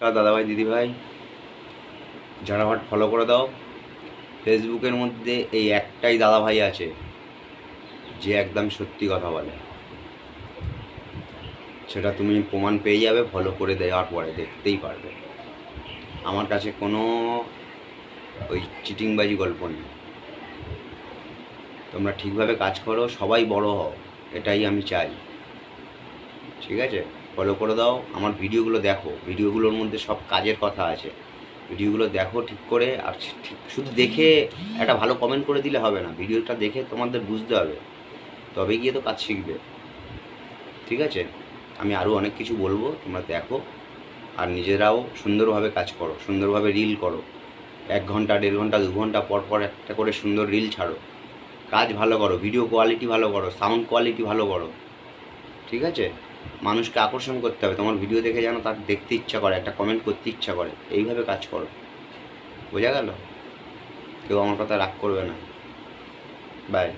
তা দাদাভাই, দিদিভাই ঝাড়াভাট ফলো করে দাও ফেসবুকের মধ্যে এই একটাই দাদাভাই আছে, যে একদম সত্যি কথা বলে। সেটা তুমি প্রমাণ পেয়ে যাবে ফলো করে দেওয়ার পরে দেখতেই পারবে। আমার কাছে কোনো ওই চিটিংবাজি গল্প নেই। তোমরা ঠিকভাবে কাজ করো, সবাই বড় হও, এটাই আমি চাই। ঠিক আছে? ফলো করে দাও, আমার ভিডিওগুলো দেখো। ভিডিওগুলোর মধ্যে সব কাজের কথা আছে। ভিডিওগুলো দেখো ঠিক করে, আর ঠিক, শুধু দেখে একটা ভালো কমেন্ট করে দিলে হবে না। ভিডিওটা দেখে তোমাদের বুঝতে হবে। তবে গিয়ে তো কাজ শিখবে। ঠিক আছে? আমি আরও অনেক কিছু বলব, তোমরা দেখো। আর নিজেরাও সুন্দরভাবে কাজ করো, সুন্দরভাবে রিল করো। এক ঘণ্টা, দেড় ঘণ্টা, দু ঘণ্টা পর পর একটা করে সুন্দর রিল ছাড়ো। কাজ ভালো করো ভিডিও কোয়ালিটি ভালো করো সাউন্ড কোয়ালিটি ভালো করো। ঠিক আছে? মানুষকে আকর্ষণ করতে হবে। তোমার ভিডিও দেখে যেন তার দেখতে ইচ্ছা করে, একটা কমেন্ট করতে ইচ্ছা করে। এইভাবে কাজ করো। বোঝা গেল? কেউ আমার কথা রাগ করবে না। বাই